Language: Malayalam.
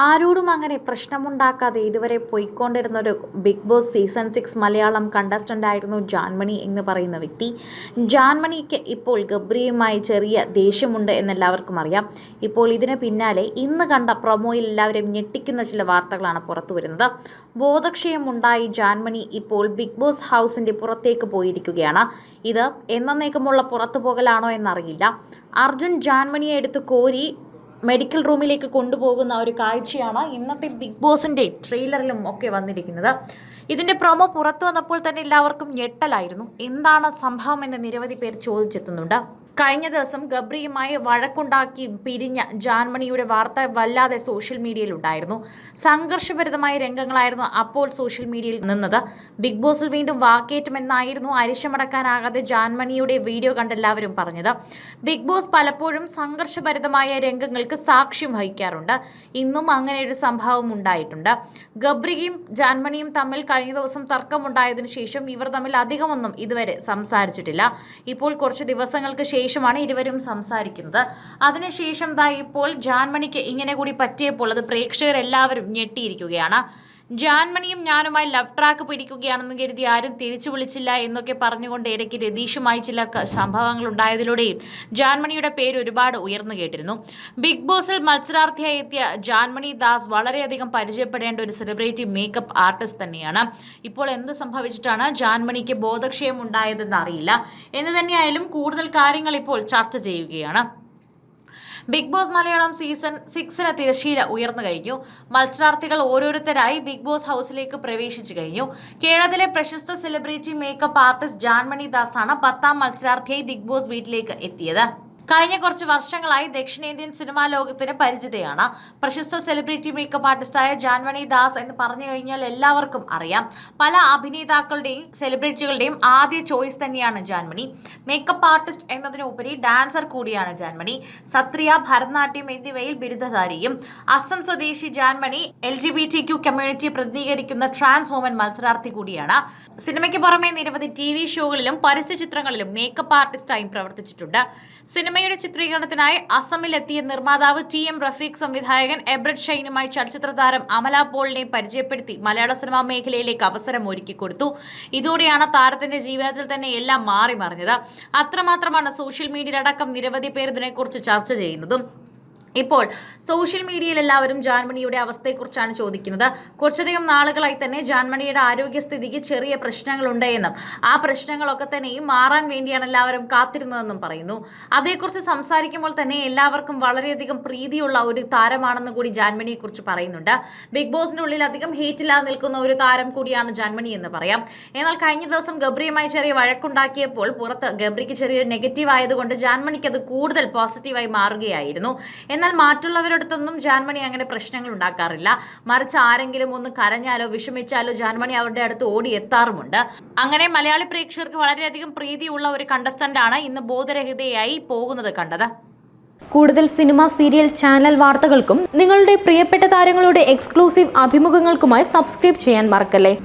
ആരോടും അങ്ങനെ പ്രശ്നമുണ്ടാക്കാതെ ഇതുവരെ പോയിക്കൊണ്ടിരുന്ന ഒരു Bigg Boss season six Malayalam contestant ആയിരുന്നു ജാൻമണി എന്ന് പറയുന്ന വ്യക്തി. ജാൻമണിക്ക് ഇപ്പോൾ ഗബ്രിയുമായി ചെറിയ ദേഷ്യമുണ്ട് എന്നെല്ലാവർക്കും അറിയാം. ഇപ്പോൾ ഇതിന് പിന്നാലെ ഇന്ന് കണ്ട പ്രൊമോയിൽ എല്ലാവരും ഞെട്ടിക്കുന്ന ചില വാർത്തകളാണ് പുറത്തു വരുന്നത്. ബോധക്ഷയമുണ്ടായി ജാൻമണി ഇപ്പോൾ ബിഗ് ബോസ് ഹൗസിന്റെ പുറത്തേക്ക് പോയിരിക്കുകയാണ്. ഇത് എന്നേക്കുമുള്ള പുറത്തു പോകലാണോ എന്നറിയില്ല. അർജുൻ ജാൻമണിയെ എടുത്ത് കോരി മെഡിക്കൽ റൂമിലേക്ക് കൊണ്ടുപോകുന്ന ഒരു കാഴ്ചയാണ് ഇന്നത്തെ ബിഗ് ബോസിന്റെ ട്രെയിലറിലും ഒക്കെ വന്നിരിക്കുന്നത്. ഇതിന്റെ പ്രൊമോ പുറത്തു വന്നപ്പോൾ തന്നെ എല്ലാവർക്കും ഞെട്ടലായിരുന്നു. എന്താണ് സംഭവം എന്ന് നിരവധി പേർ ചോദിച്ചെത്തുന്നുണ്ട്. കഴിഞ്ഞ ദിവസം ഗബ്രിയുമായി വഴക്കുണ്ടാക്കി പിരിഞ്ഞ ജാൻമണിയുടെ വാർത്ത വല്ലാതെ സോഷ്യൽ മീഡിയയിൽ ഉണ്ടായിരുന്നു സംഘർഷഭരിതമായ രംഗങ്ങളായിരുന്നു അപ്പോൾ സോഷ്യൽ മീഡിയയിൽ നിന്നത്. ബിഗ് ബോസിൽ വീണ്ടും വാക്കേറ്റമെന്നായിരുന്നു അരിശമടക്കാനാകാതെ ജാൻമണിയുടെ വീഡിയോ കണ്ടെല്ലാവരും പറഞ്ഞത്. ബിഗ് ബോസ് പലപ്പോഴും സംഘർഷഭരിതമായ രംഗങ്ങൾക്ക് സാക്ഷ്യം വഹിക്കാറുണ്ട്. ഇന്നും അങ്ങനെ ഒരു സംഭവം ഉണ്ടായിട്ടുണ്ട്. ഗബ്രിയും ജാൻമണിയും തമ്മിൽ കഴിഞ്ഞ ദിവസം തർക്കമുണ്ടായതിനു ശേഷം ഇവർ തമ്മിൽ അധികമൊന്നും ഇതുവരെ സംസാരിച്ചിട്ടില്ല. ഇപ്പോൾ കുറച്ച് ദിവസങ്ങൾക്ക് ശേഷമാണ് ഇരുവരും സംസാരിക്കുന്നത്. അതിനുശേഷം ദാ ഇപ്പോൾ ജാൻമണിക്ക് ഇങ്ങനെ കൂടി പറ്റിയപ്പോൾ അത് പ്രേക്ഷകർ എല്ലാവരും ഞെട്ടിയിരിക്കുകയാണ്. ജാൻമണിയും ഞാനുമായി ലവ് ട്രാക്ക് പിടിക്കുകയാണെന്ന് കരുതി ആരും തിരിച്ചു വിളിച്ചില്ല എന്നൊക്കെ പറഞ്ഞുകൊണ്ട് ഇടയ്ക്ക് രതീഷുമായി ചില സംഭവങ്ങൾ ഉണ്ടായതിലൂടെയും ജാൻമണിയുടെ പേര് ഒരുപാട് ഉയർന്നു കേട്ടിരുന്നു. ബിഗ് ബോസിൽ മത്സരാർത്ഥിയായി എത്തിയ ജാൻമണി ദാസ് വളരെയധികം പരിചയപ്പെടേണ്ട ഒരു സെലിബ്രിറ്റി മേക്കപ്പ് ആർട്ടിസ്റ്റ് തന്നെയാണ്. ഇപ്പോൾ എന്ത് സംഭവിച്ചിട്ടാണ് ജാൻമണിക്ക് ബോധക്ഷയം ഉണ്ടായതെന്ന് അറിയില്ല. എന്ന് തന്നെയായാലും കൂടുതൽ കാര്യങ്ങൾ ഇപ്പോൾ ചർച്ച ചെയ്യുകയാണ്. ബിഗ് ബോസ് മലയാളം സീസൺ സിക്സിന് തിരശ്ശീല ഉയർന്നു കഴിഞ്ഞു. മത്സരാർത്ഥികൾ ഓരോരുത്തരായി ബിഗ് ബോസ് ഹൗസിലേക്ക് പ്രവേശിച്ചു കഴിഞ്ഞു. കേരളത്തിലെ പ്രശസ്ത സെലിബ്രിറ്റി മേക്കപ്പ് ആർട്ടിസ്റ്റ് ജാൻമണി ദാസാണ് പത്താം മത്സരാർത്ഥിയായി ബിഗ് ബോസ് വീട്ടിലേക്ക് എത്തിയത്. കഴിഞ്ഞ കുറച്ച് വർഷങ്ങളായി ദക്ഷിണേന്ത്യൻ സിനിമാ ലോകത്തിന് പരിചിതയാണ്. പ്രശസ്ത സെലിബ്രിറ്റി മേക്കപ്പ് ആർട്ടിസ്റ്റായ ജാൻവണി ദാസ് എന്ന് പറഞ്ഞു കഴിഞ്ഞാൽ എല്ലാവർക്കും അറിയാം. പല അഭിനേതാക്കളുടെയും സെലിബ്രിറ്റികളുടെയും ആദ്യ ചോയ്സ് തന്നെയാണ് ജാൻമണി മേക്കപ്പ് ആർട്ടിസ്റ്റ് എന്നതിനുപരി ഡാൻസർ കൂടിയാണ് ജാൻമണി സത്രിയ ഭരതനാട്യം എന്നിവയിൽ ബിരുദധാരിയും. അസം സ്വദേശി Janmoni L G B T Q കമ്മ്യൂണിറ്റിയെ പ്രതിനിധീകരിക്കുന്ന ട്രാൻസ് വുമൻ മത്സരാർത്ഥി കൂടിയാണ്. സിനിമയ്ക്ക് പുറമെ നിരവധി ടി വി ഷോകളിലും പരസ്യ ചിത്രങ്ങളിലും മേക്കപ്പ് ആർട്ടിസ്റ്റായും പ്രവർത്തിച്ചിട്ടുണ്ട്. സിനിമയുടെ ചിത്രീകരണത്തിനായി അസമിലെത്തിയ നിർമ്മാതാവ് ടി എം റഫീഖ് സംവിധായകൻ എബ്രഡ് ഷൈനുമായി ചലച്ചിത്ര താരം അമല പോളിനെ പരിചയപ്പെടുത്തി മലയാള സിനിമാ മേഖലയിലേക്ക് അവസരം ഒരുക്കി കൊടുത്തു. ഇതോടെയാണ് താരത്തിന്റെ ജീവിതത്തിൽ തന്നെ എല്ലാം മാറി മറിഞ്ഞത്. അത്രമാത്രമാണ് സോഷ്യൽ മീഡിയയിലടക്കം നിരവധി പേർ ഇതിനെക്കുറിച്ച് ചർച്ച ചെയ്യുന്നതും. ഇപ്പോൾ സോഷ്യൽ മീഡിയയിൽ എല്ലാവരും ജാൻമണിയുടെ അവസ്ഥയെക്കുറിച്ചാണ് ചോദിക്കുന്നത്. കുറച്ചധികം നാളുകളായി തന്നെ ജാൻമണിയുടെ ആരോഗ്യസ്ഥിതിക്ക് ചെറിയ പ്രശ്നങ്ങളുണ്ട് എന്നും ആ പ്രശ്നങ്ങളൊക്കെ തന്നെയും മാറാൻ വേണ്ടിയാണ് എല്ലാവരും കാത്തിരുന്നതെന്നും പറയുന്നു. അതേക്കുറിച്ച് സംസാരിക്കുമ്പോൾ തന്നെ എല്ലാവർക്കും വളരെയധികം പ്രീതിയുള്ള ഒരു താരമാണെന്ന് കൂടി ജാൻമണിയെക്കുറിച്ച് പറയുന്നുണ്ട്. ബിഗ് ബോസിന്റെ ഉള്ളിൽ അധികം ഹേറ്റില്ലാതെ നിൽക്കുന്ന ഒരു താരം കൂടിയാണ് ജാൻമണി എന്ന് പറയാം. എന്നാൽ കഴിഞ്ഞ ദിവസം ഗബ്രിയുമായി ചെറിയ വഴക്കുണ്ടാക്കിയപ്പോൾ പുറത്ത് ഗബ്രിക്ക് ചെറിയൊരു നെഗറ്റീവ് ആയതുകൊണ്ട് ജാൻമണിക്ക് അത് കൂടുതൽ പോസിറ്റീവായി മാറുകയായിരുന്നു. എന്നാൽ മറ്റുള്ളവരടുത്തൊന്നും ജാൻമണി അങ്ങനെ പ്രശ്നങ്ങൾ ഉണ്ടാക്കാറില്ല. മറിച്ച് ആരെങ്കിലും ഒന്ന് കരഞ്ഞാലോ വിഷമിച്ചാലോ ജാൻമണി അവരുടെ അടുത്ത് ഓടി എത്താറുമുണ്ട്. അങ്ങനെ മലയാളി പ്രേക്ഷകർക്ക് വളരെയധികം പ്രീതിയുള്ള ഒരു കണ്ടസ്റ്റന്റ് ആണ് ഇന്ന് ബോധരഹിതയായി പോകുന്നത് കണ്ടത്. കൂടുതൽ സിനിമ സീരിയൽ ചാനൽ വാർത്തകൾക്കും നിങ്ങളുടെ പ്രിയപ്പെട്ട താരങ്ങളുടെ എക്സ്ക്ലൂസീവ് അഭിമുഖങ്ങൾക്കുമായി സബ്സ്ക്രൈബ് ചെയ്യാൻ മറക്കല്ലേ?